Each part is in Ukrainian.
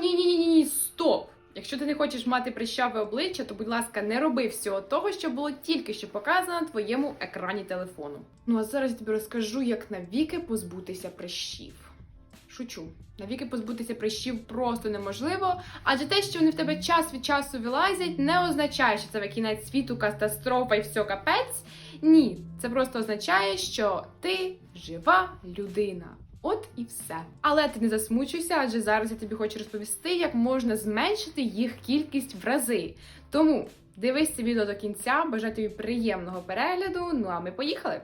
ні, ні, ні, ні, стоп! Якщо ти не хочеш мати прищаве обличчя, то будь ласка, не роби всього того, що було тільки що показано на твоєму екрані телефону. Ну а зараз я тобі розкажу, як навіки позбутися прищів. Шучу, навіки позбутися прищів просто неможливо, адже те, що вони в тебе час від часу вилазять, не означає, що це кінець світу, катастрофа і все капець. Ні, це просто означає, що ти жива людина. От і все. Але ти не засмучуйся, адже зараз я тобі хочу розповісти, як можна зменшити їх кількість в рази. Тому дивись це відео до кінця, бажаю тобі приємного перегляду. Ну а ми поїхали!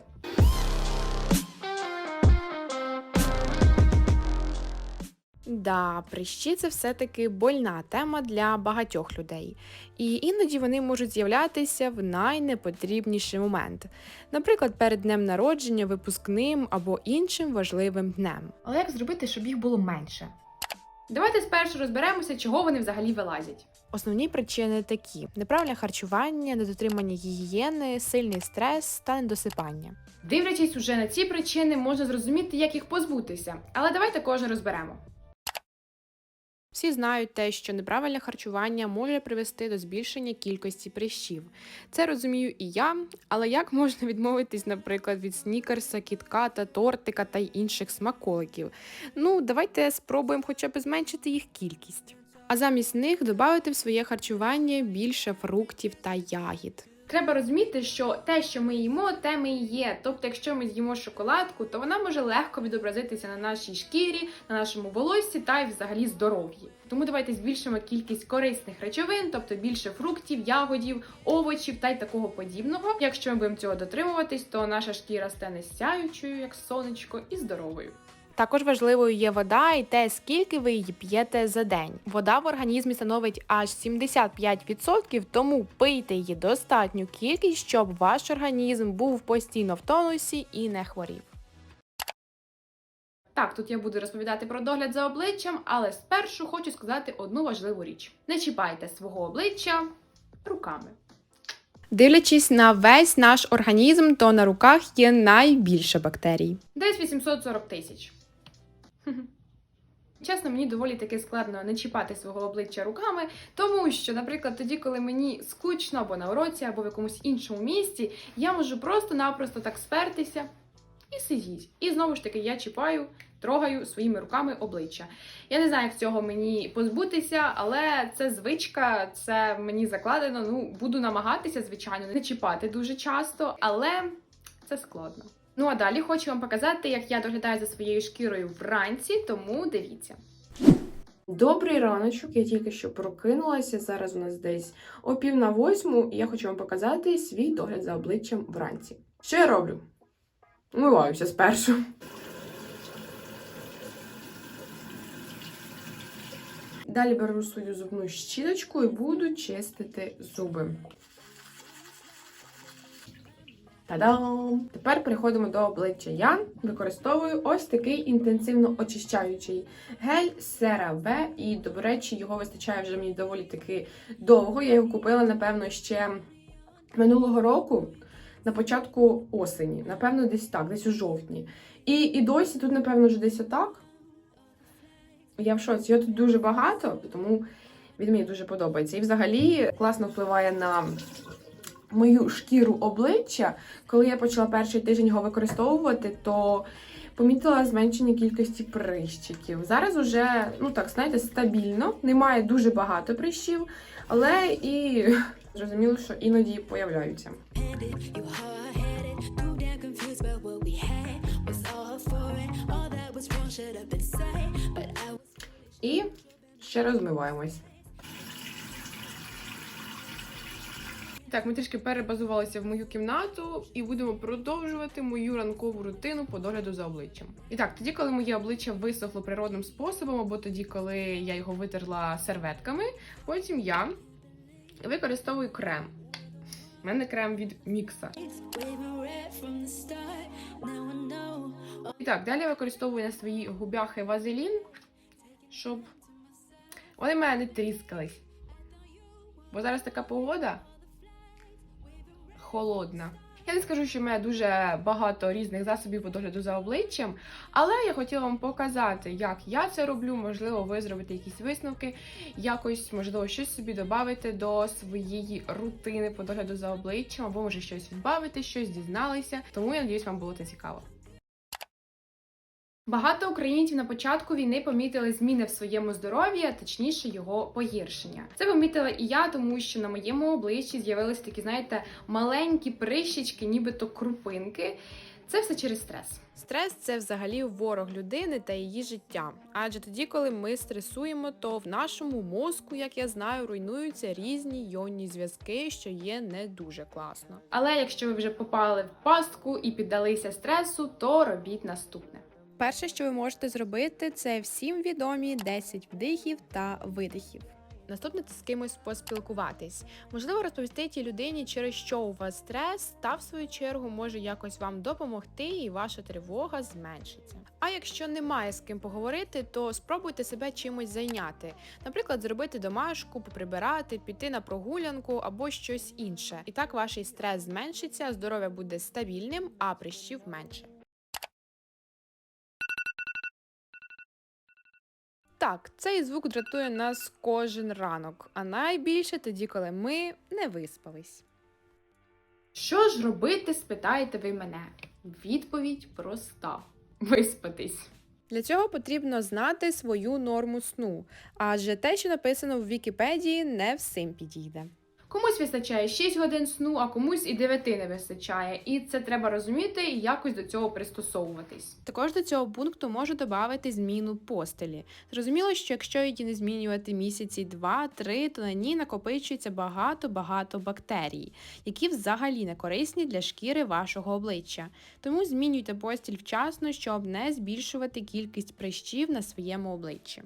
Да, прищі це все-таки больна тема для багатьох людей, і іноді вони можуть з'являтися в найнепотрібніший момент, наприклад, перед днем народження, випускним або іншим важливим днем. Але як зробити, щоб їх було менше? Давайте спершу розберемося, чого вони взагалі вилазять. Основні причини такі: неправильне харчування, недотримання гігієни, сильний стрес та недосипання. Дивлячись уже на ці причини, можна зрозуміти, як їх позбутися, але давайте кожен розберемо. Всі знають те, що неправильне харчування може привести до збільшення кількості прищів. Це розумію і я, але як можна відмовитись, наприклад, від снікерса, кітката, тортика та й інших смаколиків? Ну, давайте спробуємо хоча б зменшити їх кількість. А замість них додати в своє харчування більше фруктів та ягід. Треба розуміти, що те, що ми їмо, те ми і є. Тобто, якщо ми з'їмо шоколадку, то вона може легко відобразитися на нашій шкірі, на нашому волоссі та й взагалі здоров'ї. Тому давайте збільшимо кількість корисних речовин, тобто більше фруктів, ягодів, овочів та й такого подібного. Якщо ми будемо цього дотримуватись, то наша шкіра стане сяючою, як сонечко, і здоровою. Також важливою є вода і те, скільки ви її п'єте за день. Вода в організмі становить аж 75%, тому пийте її достатню кількість, щоб ваш організм був постійно в тонусі і не хворів. Так, тут я буду розповідати про догляд за обличчям, але спершу хочу сказати одну важливу річ: не чіпайте свого обличчя руками. Дивлячись на весь наш організм, то на руках є найбільше бактерій. Десь 840 тисяч. Чесно, мені доволі таки складно не чіпати свого обличчя руками, тому що, наприклад, тоді, коли мені скучно або на уроці, або в якомусь іншому місці, я можу просто-напросто так спертися і сидіть. І знову ж таки я чіпаю, трогаю своїми руками обличчя. Я не знаю, як цього мені позбутися, але це звичка, це мені закладено. Ну, буду намагатися, звичайно, не чіпати дуже часто, але це складно. Ну а далі хочу вам показати, як я доглядаю за своєю шкірою вранці, тому дивіться. Добрий раночок, я тільки що прокинулася. Зараз у нас десь о пів на восьму, і я хочу вам показати свій догляд за обличчям вранці. Що я роблю? Умиваюся спершу. Далі беру свою зубну щіточку і буду чистити зуби. Та-дам! Тепер переходимо до обличчя. Я використовую ось такий інтенсивно очищаючий гель CeraVe, і, до речі, його вистачає вже мені доволі таки довго. Я його купила, напевно, ще минулого року, на початку осені. Напевно, десь так, десь у жовтні. І, і досі тут, напевно, вже десь отак. Я в шоці. Його тут дуже багато, тому він мені дуже подобається. І взагалі класно впливає на мою шкіру обличчя. Коли я почала перший тиждень його використовувати, то помітила зменшення кількості прищиків. Зараз уже, ну так, знаєте, стабільно, немає дуже багато прищів, але і зрозуміло, що іноді появляються. You hard-headed, too Так, ми трішки перебазувалися в мою кімнату і будемо продовжувати мою ранкову рутину по догляду за обличчям. І так, тоді, коли моє обличчя висохло природним способом, або тоді, коли я його витерла серветками, потім я використовую крем. У мене крем від мікса. І так, далі я використовую на своїй губяхи вазелін, щоб вони в мене не тріскались. Бо зараз така погода холодна. Я не скажу, що в мене дуже багато різних засобів по догляду за обличчям, але я хотіла вам показати, як я це роблю. Можливо, ви зробите якісь висновки, якось, можливо, щось собі додати до своєї рутини по догляду за обличчям, або може щось відбавити, щось дізналися. Тому я надіюсь, вам було це цікаво. Багато українців на початку війни помітили зміни в своєму здоров'ї, а точніше його погіршення. Це помітила і я, тому що на моєму обличчі з'явилися такі, знаєте, маленькі прищички, нібито крупинки. Це все через стрес. Стрес це взагалі ворог людини та її життя. Адже тоді, коли ми стресуємо, то в нашому мозку, як я знаю, руйнуються різні йонні зв'язки, що є не дуже класно. Але якщо ви вже попали в пастку і піддалися стресу, то робіть наступне. Перше, що ви можете зробити, це всім відомі 10 вдихів та видихів. Наступне це з кимось поспілкуватись. Можливо, розповісти тій людині, через що у вас стрес, та в свою чергу може якось вам допомогти, і ваша тривога зменшиться. А якщо немає з ким поговорити, то спробуйте себе чимось зайняти. Наприклад, зробити домашку, поприбирати, піти на прогулянку або щось інше. І так ваш стрес зменшиться, здоров'я буде стабільним, а прищів менше. Так, цей звук дратує нас кожен ранок, а найбільше тоді, коли ми не виспались. Що ж робити, спитаєте ви мене? Відповідь проста: виспатись. Для цього потрібно знати свою норму сну, адже те, що написано в Вікіпедії, не всім підійде. Комусь вистачає 6 годин сну, а комусь і 9 не вистачає, і це треба розуміти і якось до цього пристосовуватись. Також до цього пункту можу додати зміну постелі. Зрозуміло, що якщо її не змінювати місяці 2-3, то на ній накопичується багато-багато бактерій, які взагалі не корисні для шкіри вашого обличчя. Тому змінюйте постіль вчасно, щоб не збільшувати кількість прищів на своєму обличчі.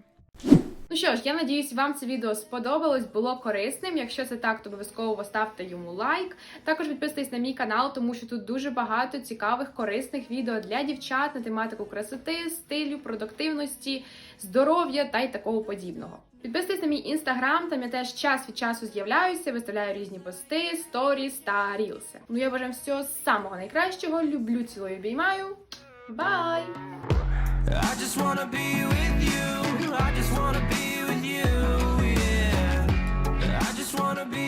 Ну що ж, я надіюсь, вам це відео сподобалось, було корисним. Якщо це так, то обов'язково ставте йому лайк. Також підписуйтесь на мій канал, тому що тут дуже багато цікавих, корисних відео для дівчат на тематику красоти, стилю, продуктивності, здоров'я та й такого подібного. Підписуйтесь на мій інстаграм, там я теж час від часу з'являюся, виставляю різні пости, сторіс та рілси. Ну я бажаю всього самого найкращого. Люблю, цілую, обіймаю. Бай! I just wanna be with I just wanna be with you, yeah. I just wanna be